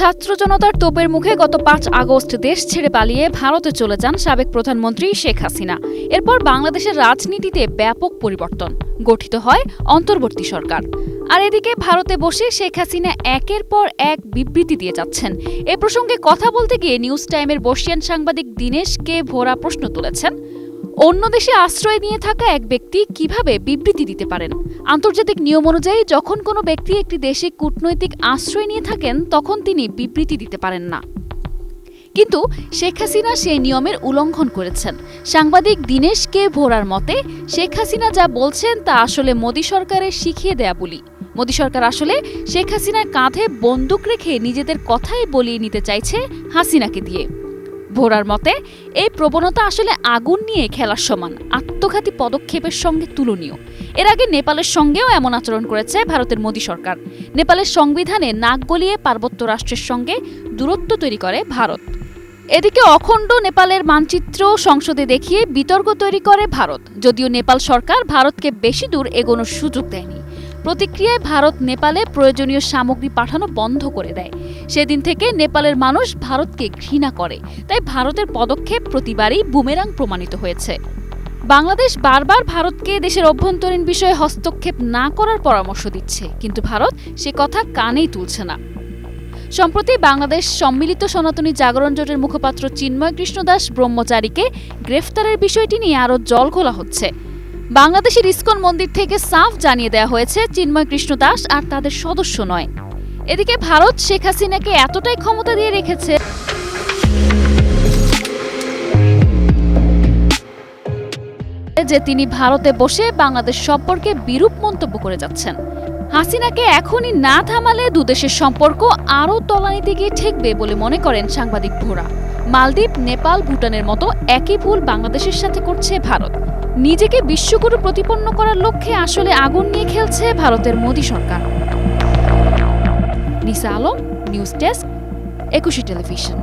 ছাত্র জনতার তোপের মুখে গত পাঁচ আগস্ট দেশ ছেড়ে পালিয়ে ভারতে চলে যান সাবেক প্রধানমন্ত্রী শেখ হাসিনা। এরপর বাংলাদেশের রাজনীতিতে ব্যাপক পরিবর্তন, গঠিত হয় অন্তর্বর্তী সরকার। আর এদিকে ভারতে বসে শেখ হাসিনা একের পর এক বিবৃতি দিয়ে যাচ্ছেন। এ প্রসঙ্গে কথা বলতে গিয়ে নিউজ টাইমের বর্ষিয়ান সাংবাদিক দীনেশ কে ভোরা প্রশ্ন তুলেছেন অন্য দেশে আশ্রয় নিয়ে থাকা এক ব্যক্তি কীভাবে বিবৃতি দিতে পারেন? আন্তর্জাতিক নিয়ম অনুযায়ী, যখন কোনো ব্যক্তি একটি দেশে কূটনৈতিক আশ্রয় নিয়ে থাকেন, তখন তিনি বিবৃতি দিতে পারেন না। কিন্তু শেখ হাসিনা সেই নিয়মের উল্লঙ্ঘন করেছেন। সাংবাদিক দীনেশ কে ভোরার মতে, শেখ হাসিনা যা বলছেন তা আসলে মোদী সরকারের শিখিয়ে দেয়া বলি। মোদী সরকার আসলে শেখ হাসিনার কাঁধে বন্দুক রেখে নিজেদের কথাই বলিয়ে নিতে চাইছে হাসিনাকে দিয়ে। ভোরার মতে, এই প্রবণতা আসলে আগুন নিয়ে খেলার সমান, আত্মঘাতী পদক্ষেপের সঙ্গে তুলনীয়। এর আগে নেপালের সঙ্গেও এমন আচরণ করেছে ভারতের মোদী সরকার। নেপালের সংবিধানে নাক গলিয়ে পার্বত্য রাষ্ট্রের সঙ্গে দূরত্ব তৈরি করে ভারত। এদিকে অখণ্ড নেপালের মানচিত্র সংসদে দেখিয়ে বিতর্ক তৈরি করে ভারত। যদিও নেপাল সরকার ভারতকে বেশি দূর এগোনোর সুযোগ দেয়নি। প্রতিক্রিয়ায় ভারত নেপালে প্রয়োজনীয় সামগ্রী পাঠানো বন্ধ করে দেয়। সেদিন থেকে নেপালের মানুষ ভারতকে ঘৃণা করে। তাই ভারতের পদক্ষেপ প্রতিবারই বুমেরাং প্রমাণিত হয়েছে। বাংলাদেশ বারবার ভারতকে দেশের অভ্যন্তরীণ বিষয়ে হস্তক্ষেপ না করার পরামর্শ দিচ্ছে। কিন্তু ভারত সে কথা কানেই তুলছে না। সম্প্রতি বাংলাদেশ সম্মিলিত সনাতনী জাগরণ জোটের মুখপাত্র চিন্ময় কৃষ্ণ দাস ব্রহ্মচারীকে গ্রেফতারের বিষয়টি নিয়ে আরও জল খোলা হচ্ছে। বাংলাদেশের ইস্কন মন্দির থেকে সাফ জানিয়ে দেওয়া হয়েছে, চিন্ময় কৃষ্ণ দাস আর তাদের সদস্য নয়। এদিকে ভারত শেখ হাসিনাকে এতটাই ক্ষমতা দিয়ে রেখেছে যে তিনি ভারতে বসে বাংলাদেশ সম্পর্কে বিরূপ মন্তব্য করে যাচ্ছেন। হাসিনাকে এখনই না থামালে দুদেশের সম্পর্ক আরও তলানিতে গিয়ে ঠেকবে বলে মনে করেন সাংবাদিক ভোরা। মালদ্বীপ, নেপাল, ভুটানের মতো একই ভুল বাংলাদেশের সাথে করছে ভারত। নিজেকে বিশ্বগুরু প্রতিপন্ন করার লক্ষ্যে আসলে আগুন নিয়ে খেলছে ভারতের মোদী সরকার। Nisa Alam, news desk, Ekushey television.